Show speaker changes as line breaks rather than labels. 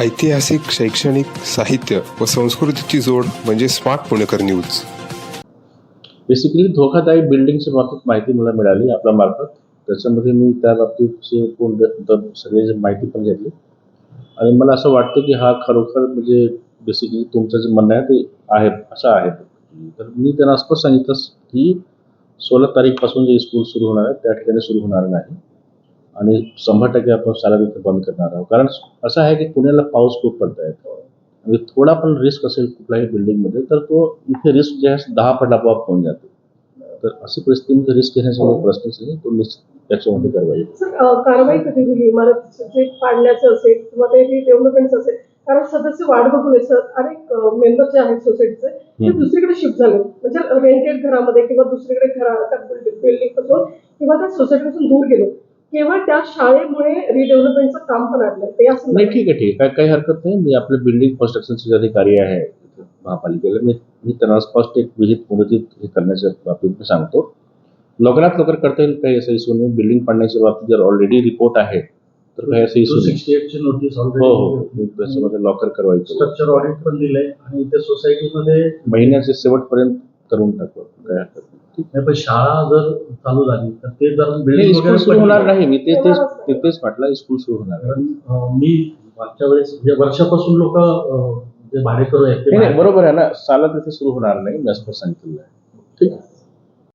ऐतिहासिक शैक्षणिक साहित्य व संस्कृतीची जोड म्हणजे स्मार्ट पुणेकर न्यूज.
बेसिकली धोकादायक बिल्डिंगच्या बाबतीत माहिती मला मिळाली आपल्या मार्फत त्याच्यामध्ये मी त्या बाबतीतची पूर्ण द- सगळी माहिती पण घेतली. आणि मला असं वाटतं की हा खरोखर म्हणजे बेसिकली तुमचं जे म्हणणं आहे ते आहे असं आहे. तर मी त्यांना स्पष्ट सांगितलं की सोळा तारीखपासून जे स्कूल सुरू होणार आहे त्या ठिकाणी सुरू होणार नाही. आणि शंभर टक्के आपण शाळा तिथे बंद करणार आहोत. कारण असं आहे की पुण्याला पाऊस खूप पडत आहे आणि थोडा पण रिस्क असेल कुठल्याही बिल्डिंगमध्ये तर तो इथे रिस्क जे आहे दहा पट आपोआप होऊन जाते. तर अशी परिस्थितीमध्ये रिस्क घेण्याचा प्रश्नच नाही तो निश्चित त्याच्यामध्ये कारवाई
कारवाई कधी होईल? इमारत पाडण्याचं असेल किंवा ते रिडेव्हलपमेंटचं असेल. कारण सदस्य वाढ बघून अनेक मेंबर जे आहेत सोसायटीचे ते. दुसरीकडे शिफ्ट झाले. म्हणजे रेंटेड घरामध्ये किंवा दुसरीकडे घरा बिल्डिंगपासून किंवा त्या सोसायटीपासून दूर गेले. केवळ त्या शाळेमुळे रिडेव्हलपमेंटचं काम पण ते असं
नाही ठीक आहे ठीक आहे. काही काही हरकत नाही. मी आपले बिल्डिंग कन्स्ट्रक्शनचे जे अधिकारी आहे महापालिकेला मी मी त्यांना स्पष्ट एक विहित मुदतीत हे करण्याच्या बाबतीत मी सांगतो. लवकरात लवकर करता येईल काही असं इश्यू नाही. बिल्डिंग पाडण्याच्या बाबतीत जर ऑलरेडी रिपोर्ट आहे तर काही असं इश्यू
टू
नाही
नोटीस
हो हो.
ऑलरेडी
मी त्याच्यामध्ये लॉकर कारवाई करू
स्ट्रक्चर ऑडिट पण दिलंय आणि ते सोसायटीमध्ये
महिन्याचे शेवटपर्यंत करून टाकू काही हरकत नाही
पण शाळा जर चालू झाली तर ते जर
नाही,
बिल्डिंग
स्कूल सुरू होणार नाही मी ते तेच ते तेच म्हटलं स्कूल सुरू होणार.
कारण अं, मी मागच्या वेळेस म्हणजे वर्षापासून लोक जे भाडेकरू आहेत ते
नाही बरोबर आहे ना साला तिथे सुरू होणार नाही मी असं सांगितलेलं आहे ठीक आहे.